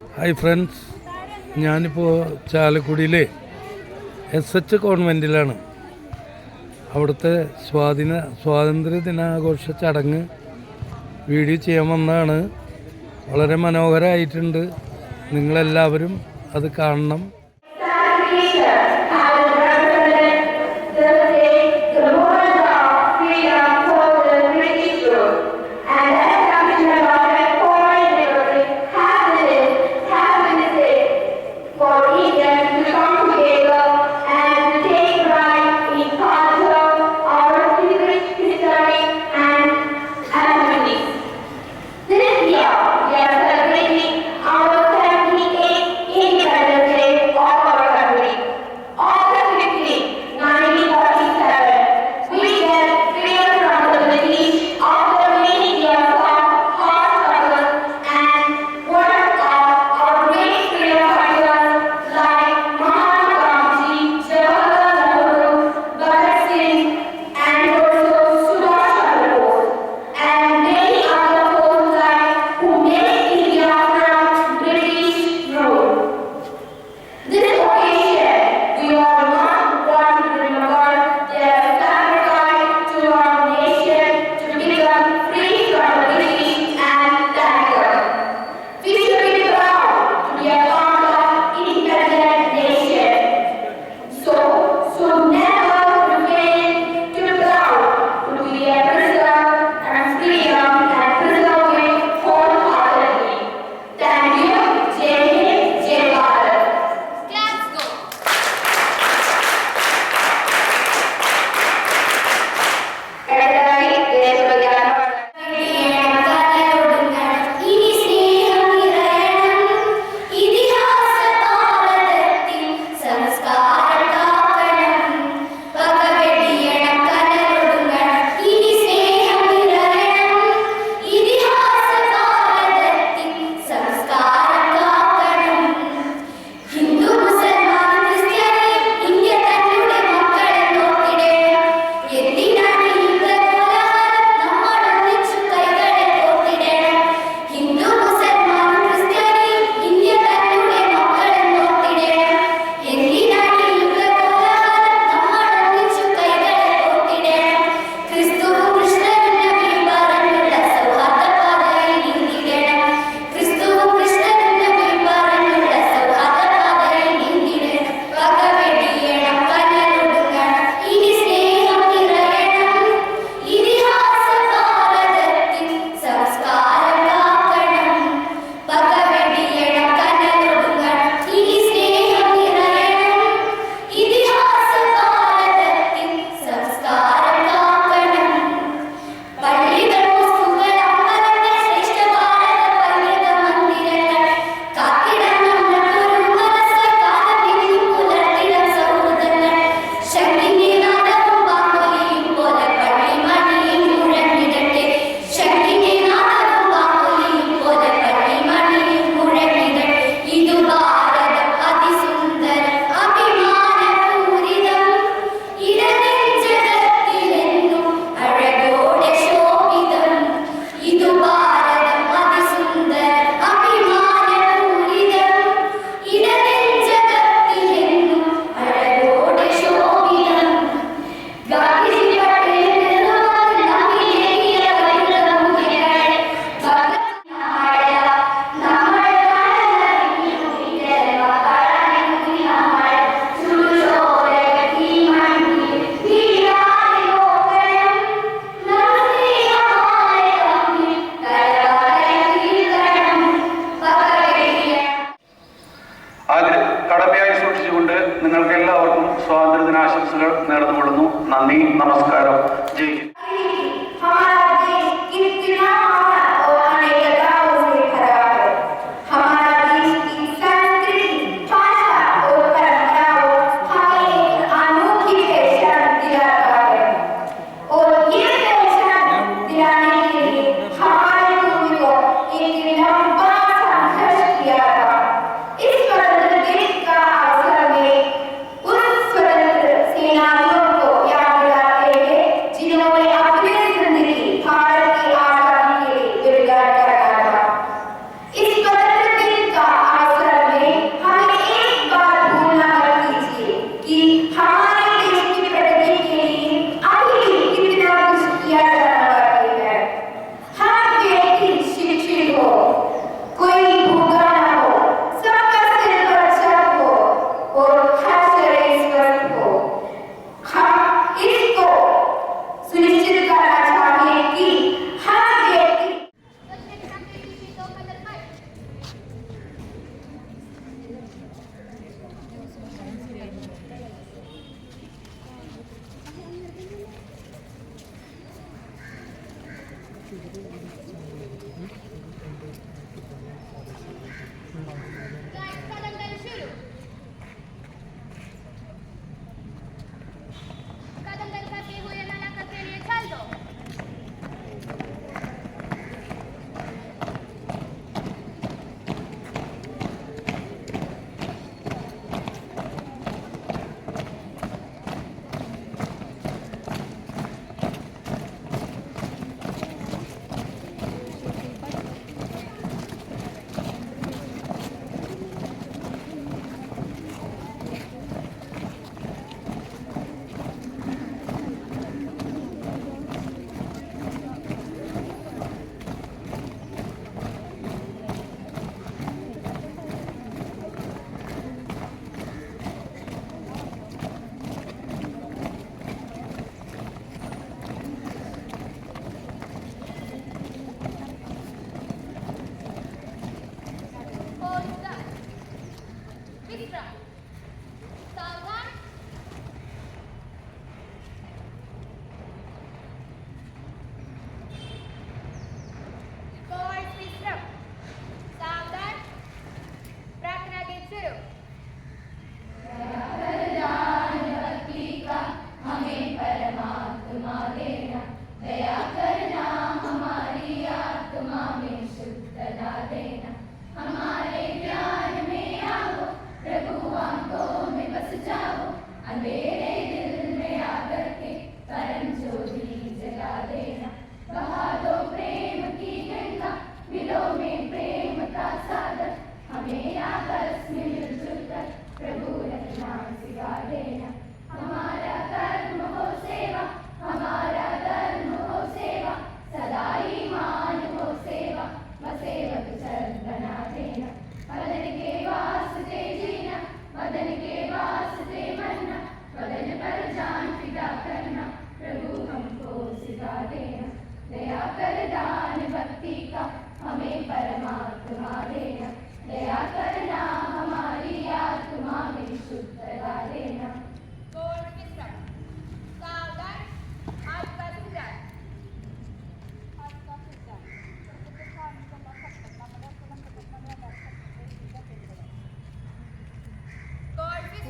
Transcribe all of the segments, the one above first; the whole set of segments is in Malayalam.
ഹായ് ഫ്രണ്ട്സ് ഞാനിപ്പോൾ ചാലക്കുടിയിലെ എസ് എച്ച് കോൺവെന്റിലാണ് അവിടുത്തെ സ്വാധീന സ്വാതന്ത്ര്യ ദിനാഘോഷ ചടങ്ങ് വീഡിയോ ചെയ്യാൻ വന്നതാണ്. വളരെ മനോഹരമായിട്ടുണ്ട് നിങ്ങളെല്ലാവരും അത് കാണണം.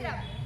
রাখবেন